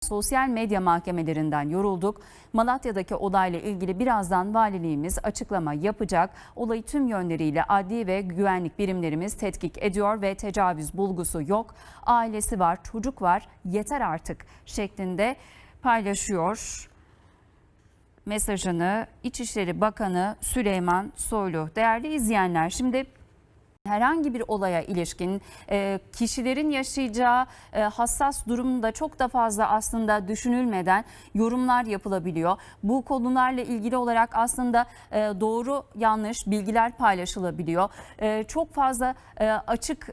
Sosyal medya mahkemelerinden yorulduk. Malatya'daki olayla ilgili birazdan valiliğimiz açıklama yapacak. Olayı tüm yönleriyle adli ve güvenlik birimlerimiz tetkik ediyor ve tecavüz bulgusu yok. Ailesi var, çocuk var, yeter artık şeklinde paylaşıyor mesajını İçişleri Bakanı Süleyman Soylu. Değerli izleyenler şimdi herhangi bir olaya ilişkin e, kişilerin yaşayacağı e, hassas durumda çok da fazla aslında düşünülmeden yorumlar yapılabiliyor. Bu konularla ilgili olarak aslında e, doğru yanlış bilgiler paylaşılabiliyor. Çok fazla açık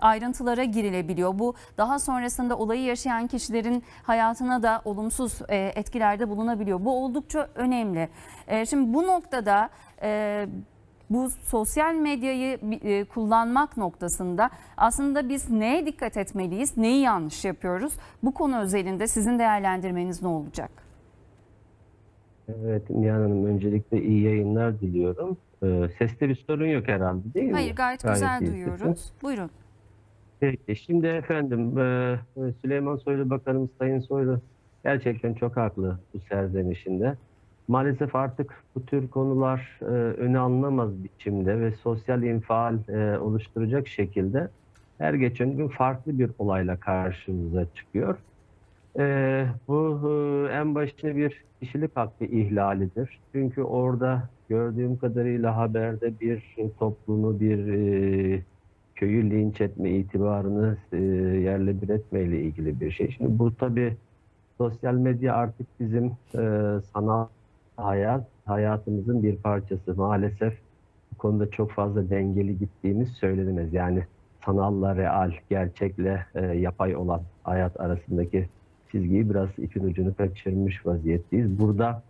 ayrıntılara girilebiliyor. Bu daha sonrasında olayı yaşayan kişilerin hayatına da olumsuz etkilerde bulunabiliyor. Bu oldukça önemli. Şimdi bu noktada bu sosyal medyayı e, kullanmak noktasında aslında biz neye dikkat etmeliyiz, neyi yanlış yapıyoruz? Bu konu özelinde sizin değerlendirmeniz ne olacak? Evet Nihan Hanım öncelikle iyi yayınlar diliyorum. Ee, seste bir sorun yok herhalde değil mi? Hayır gayet, güzel iyi duyuyoruz. Buyurun. Peki şimdi efendim e, Süleyman Soylu Bakanımız Sayın Soylu gerçekten çok haklı bu serzenişinde. Maalesef artık bu tür konular e, öne alınamaz biçimde ve sosyal infial e, oluşturacak şekilde her geçen gün farklı bir olayla karşımıza çıkıyor. E, bu e, en başta bir kişilik hakkı ihlalidir. Çünkü orada gördüğüm kadarıyla haberde bir toplumu, bir e, köyü linç etme itibarını e, yerle bir etmeyle ilgili bir şey. Şimdi bu tabii sosyal medya artık bizim e, sanal hayat hayatımızın bir parçası. Maalesef bu konuda çok fazla dengeli gittiğimiz söylenemez. Yani sanalla real, gerçekle e, yapay olan hayat arasındaki çizgiyi biraz ipin ucunu kaçırmış vaziyetteyiz. Burada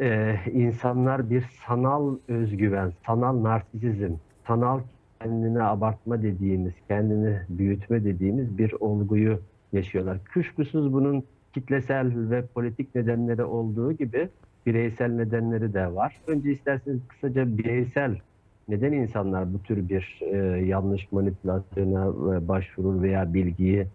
e, insanlar bir sanal özgüven, sanal narsizm, sanal kendini abartma dediğimiz, kendini büyütme dediğimiz bir olguyu yaşıyorlar. Kuşkusuz bunun kitlesel ve politik nedenleri olduğu gibi bireysel nedenleri de var. Önce isterseniz kısaca bireysel neden insanlar bu tür bir e, yanlış manipülasyona e, başvurur veya bilgiyi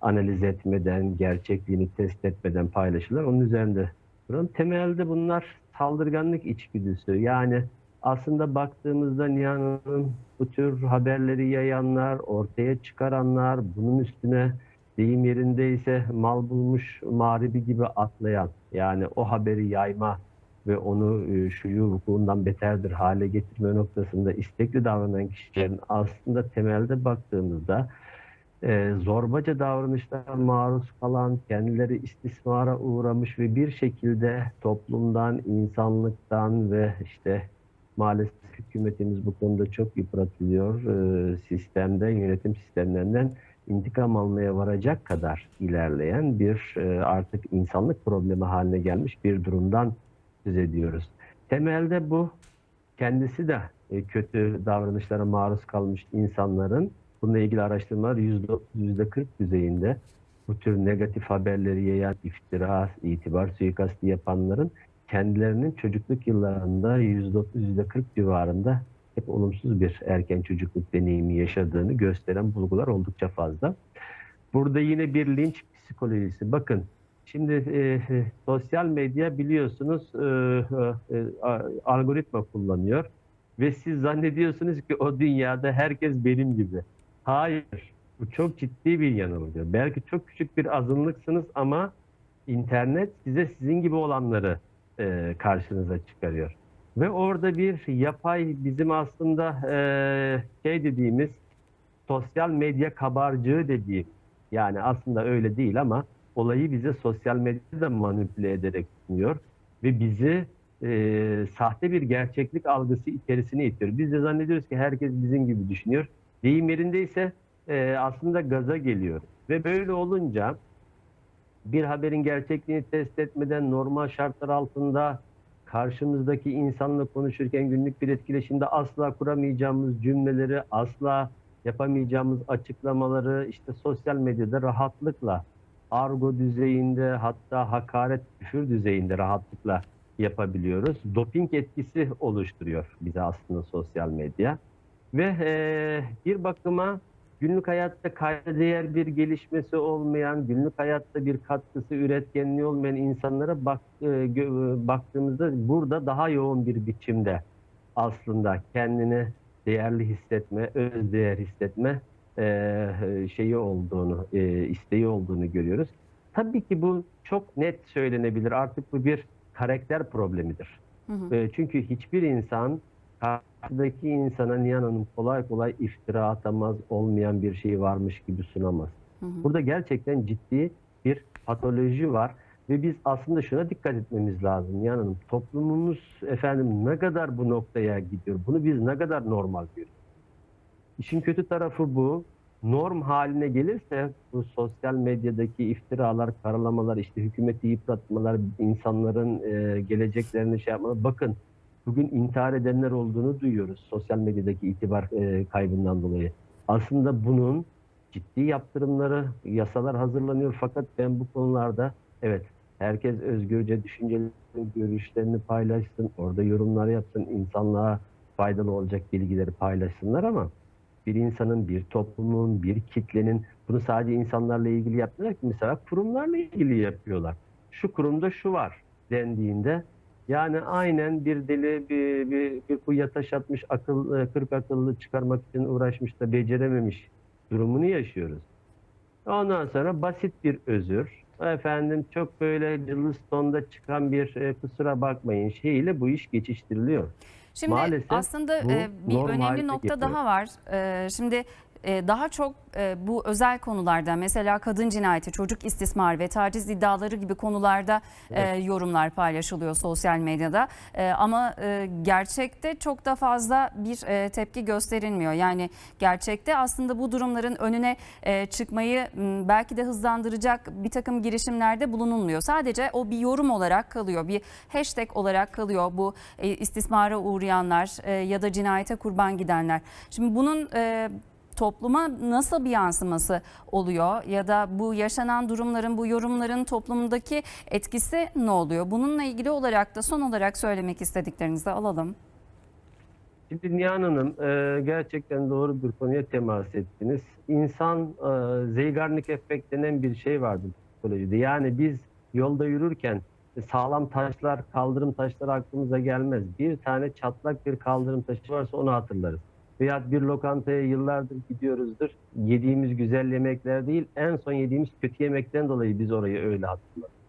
analiz etmeden, gerçekliğini test etmeden paylaşırlar. Onun üzerinde duralım. Temelde bunlar saldırganlık içgüdüsü. Yani aslında baktığımızda Nihan Hanım bu tür haberleri yayanlar, ortaya çıkaranlar, bunun üstüne deyim yerindeyse mal bulmuş mağribi gibi atlayan, yani o haberi yayma ve onu e, şuyu vukuundan beterdir hale getirme noktasında istekli davranan kişilerin aslında temelde baktığımızda e, zorbaca davranışlara maruz kalan, kendileri istismara uğramış ve bir şekilde toplumdan, insanlıktan ve işte maalesef hükümetimiz bu konuda çok yıpratılıyor. E, sistemden, yönetim sistemlerinden intikam almaya varacak kadar ilerleyen bir e, artık insanlık problemi haline gelmiş bir durumdan söz ediyoruz. Temelde bu kendisi de e, kötü davranışlara maruz kalmış insanların bununla ilgili araştırmalar yüzde yüzde 40 düzeyinde bu tür negatif haberleri yayan iftira, itibar suikastı yapanların kendilerinin çocukluk yıllarında yüzde yüzde 40 civarında hep olumsuz bir erken çocukluk deneyimi yaşadığını gösteren bulgular oldukça fazla. Burada yine bir linç psikolojisi. Bakın şimdi e, e, sosyal medya biliyorsunuz e, e, algoritma kullanıyor ve siz zannediyorsunuz ki o dünyada herkes benim gibi. Hayır. Bu çok ciddi bir yanılgı. Belki çok küçük bir azınlıksınız ama internet size sizin gibi olanları e, karşınıza çıkarıyor. Ve orada bir yapay bizim aslında e, şey dediğimiz sosyal medya kabarcığı dediğim yani aslında öyle değil ama olayı bize sosyal medyada manipüle ederek sunuyor ve bizi e, sahte bir gerçeklik algısı içerisine itiyor. Biz de zannediyoruz ki herkes bizim gibi düşünüyor. Deyim yerindeyse e, aslında gaza geliyor ve böyle olunca bir haberin gerçekliğini test etmeden normal şartlar altında karşımızdaki insanla konuşurken günlük bir etkileşimde asla kuramayacağımız cümleleri, asla yapamayacağımız açıklamaları işte sosyal medyada rahatlıkla argo düzeyinde hatta hakaret küfür düzeyinde rahatlıkla yapabiliyoruz. Doping etkisi oluşturuyor bize aslında sosyal medya. Ve e, bir bakıma günlük hayatta kayda değer bir gelişmesi olmayan, günlük hayatta bir katkısı, üretkenliği olmayan insanlara bak, e, baktığımızda burada daha yoğun bir biçimde aslında kendini değerli hissetme, öz değer hissetme e, şeyi olduğunu, e, isteği olduğunu görüyoruz. Tabii ki bu çok net söylenebilir. Artık bu bir karakter problemidir. Hı hı. E, Çünkü hiçbir insan karşıdaki insana Nihan Hanım kolay kolay iftira atamaz, olmayan bir şey varmış gibi sunamaz. Hı hı. Burada gerçekten ciddi bir patoloji var ve biz aslında şuna dikkat etmemiz lazım Nihan Hanım. Toplumumuz efendim ne kadar bu noktaya gidiyor? Bunu biz ne kadar normal görüyoruz? İşin kötü tarafı bu. Norm haline gelirse bu sosyal medyadaki iftiralar, karalamalar, işte hükümeti yıpratmalar, insanların e, geleceklerini şey yapmalar. Bakın bugün intihar edenler olduğunu duyuyoruz sosyal medyadaki itibar e, kaybından dolayı. Aslında bunun ciddi yaptırımları, yasalar hazırlanıyor fakat ben bu konularda evet herkes özgürce düşüncelerini, görüşlerini paylaşsın, orada yorumlar yapsın, insanlığa faydalı olacak bilgileri paylaşsınlar ama bir insanın, bir toplumun, bir kitlenin bunu sadece insanlarla ilgili yapmıyorlar ki mesela kurumlarla ilgili yapıyorlar. Şu kurumda şu var dendiğinde yani aynen bir deli bir, bir, bir kuyuya taş atmış akıl, e, kırk akıllı çıkarmak için uğraşmış da becerememiş durumunu yaşıyoruz. Ondan sonra basit bir özür. Efendim çok böyle cılız tonda çıkan bir e, kusura bakmayın şeyiyle bu iş geçiştiriliyor. Şimdi Maalesef aslında e, bir önemli nokta geliyor. daha var. E, Şimdi daha çok e, bu özel konularda mesela kadın cinayeti, çocuk istismarı ve taciz iddiaları gibi konularda e, yorumlar paylaşılıyor sosyal medyada. E, Ama gerçekte çok da fazla bir tepki gösterilmiyor. Yani gerçekte aslında bu durumların önüne çıkmayı belki de hızlandıracak bir takım girişimlerde bulunulmuyor. Sadece o bir yorum olarak kalıyor, bir hashtag olarak kalıyor bu istismara uğrayanlar ya da cinayete kurban gidenler. Şimdi bunun topluma nasıl bir yansıması oluyor ya da bu yaşanan durumların, bu yorumların toplumdaki etkisi ne oluyor? Bununla ilgili olarak da son olarak söylemek istediklerinizi alalım. Şimdi Nihan Hanım e, gerçekten doğru bir konuya temas ettiniz. İnsan e, Zeigarnik efekt denen bir şey vardır psikolojide. Yani biz yolda yürürken sağlam taşlar, kaldırım taşları aklımıza gelmez. Bir tane çatlak bir kaldırım taşı varsa onu hatırlarız. Veya bir lokantaya yıllardır gidiyoruzdur. Yediğimiz güzel yemekler değil, en son yediğimiz kötü yemekten dolayı biz orayı öyle hatırlarız.